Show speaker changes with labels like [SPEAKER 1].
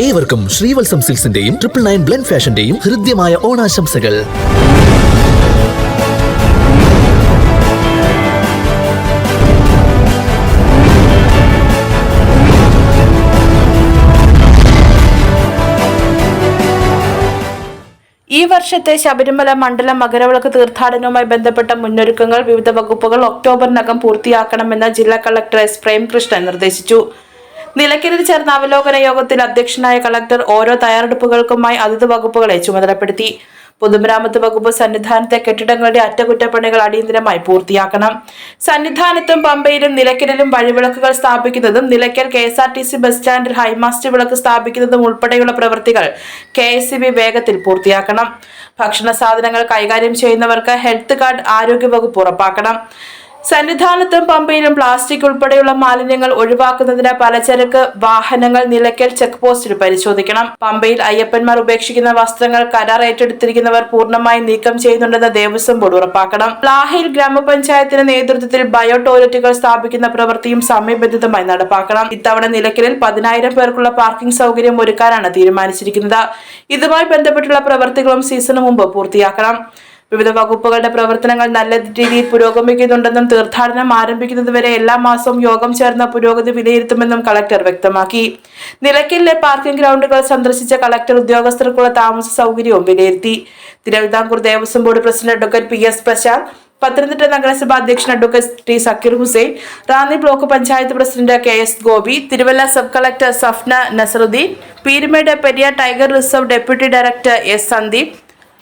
[SPEAKER 1] ഏവർക്കും ശ്രീവത്സം സിൽസിന്റെയും triple nine blend ഫാഷന്റെയും ഹൃദ്യമായ ഓണാശംസകൾ.
[SPEAKER 2] ഈ വർഷത്തെ ശബരിമല മണ്ഡലം മകരവിളക്ക് തീർത്ഥാടനവുമായി ബന്ധപ്പെട്ട മുന്നൊരുക്കങ്ങൾ വിവിധ വകുപ്പുകൾ ഒക്ടോബറിനകം പൂർത്തിയാക്കണമെന്ന് ജില്ലാ കളക്ടർ എസ് പ്രേംകൃഷ്ണൻ നിർദ്ദേശിച്ചു. നിലയ്ക്കലിൽ ചേർന്ന അവലോകന യോഗത്തിൽ അധ്യക്ഷനായ കളക്ടർ ഓരോ തയ്യാറെടുപ്പുകൾക്കുമായി അതത് വകുപ്പുകളെ ചുമതലപ്പെടുത്തി. പൊതുമരാമത്ത് വകുപ്പ് സന്നിധാനത്തെ കെട്ടിടങ്ങളുടെ അറ്റകുറ്റപ്പണികൾ അടിയന്തരമായി പൂർത്തിയാക്കണം. സന്നിധാനത്തും പമ്പയിലും നിലയ്ക്കലിലും വഴിവിളക്കുകൾ സ്ഥാപിക്കുന്നതും Nilakkal K S R T C bus സ്റ്റാൻഡിൽ ഹൈമാസ്റ്റ് വിളക്ക് സ്ഥാപിക്കുന്നതും ഉൾപ്പെടെയുള്ള പ്രവൃത്തികൾ കെ എസ് ബി വേഗത്തിൽ പൂർത്തിയാക്കണം. ഭക്ഷണ സാധനങ്ങൾ കൈകാര്യം ചെയ്യുന്നവർക്ക് ഹെൽത്ത് കാർഡ് ആരോഗ്യവകുപ്പ് ഉറപ്പാക്കണം. സന്നിധാനത്തും പമ്പയിലും പ്ലാസ്റ്റിക് ഉൾപ്പെടെയുള്ള മാലിന്യങ്ങൾ ഒഴിവാക്കുന്നതിന് പലചരക്ക് വാഹനങ്ങൾ നിലയ്ക്കൽ ചെക്ക് പോസ്റ്റിൽ പരിശോധിക്കണം. പമ്പയിൽ അയ്യപ്പന്മാർ ഉപേക്ഷിക്കുന്ന വസ്ത്രങ്ങൾ കരാർ ഏറ്റെടുത്തിരിക്കുന്നവർ പൂർണമായി നീക്കം ചെയ്യുന്നുണ്ടെന്ന് ദേവസ്വം ബോർഡ് ഉറപ്പാക്കണം. ലാഹയിൽ ഗ്രാമപഞ്ചായത്തിന്റെ നേതൃത്വത്തിൽ ബയോ ടോയ്ലറ്റുകൾ സ്ഥാപിക്കുന്ന പ്രവൃത്തിയും സമയബന്ധിതമായി നടപ്പാക്കണം. ഇത്തവണ നിലയ്ക്കലിൽ പതിനായിരം പേർക്കുള്ള പാർക്കിംഗ് സൗകര്യം ഒരുക്കാനാണ് തീരുമാനിച്ചിരിക്കുന്നത്. ഇതുമായി ബന്ധപ്പെട്ടുള്ള പ്രവൃത്തികളും സീസണു മുമ്പ് പൂർത്തിയാക്കണം. വിവിധ വകുപ്പുകളുടെ പ്രവർത്തനങ്ങൾ നല്ല രീതിയിൽ പുരോഗമിക്കുന്നുണ്ടെന്നും തീർത്ഥാടനം ആരംഭിക്കുന്നതുവരെ എല്ലാ മാസവും യോഗം ചേർന്ന പുരോഗതി വിലയിരുത്തുമെന്നും കളക്ടർ വ്യക്തമാക്കി. നിലയ്ക്കലിലെ പാർക്കിംഗ് ഗ്രൗണ്ടുകൾ സന്ദർശിച്ച കളക്ടർ ഉദ്യോഗസ്ഥർക്കുള്ള താമസ സൗകര്യവും വിലയിരുത്തി. Thiruvithamkoor Devaswom board president advocate P S Prashanth Pathanamthitta നഗരസഭ അധ്യക്ഷൻ advocate T Sakkir Hussain Ranni block panchayat president K S Gopi Thiruvalla sub collector Safna Nasaruddin Peerumade Periya tiger reserve deputy director S Sandeep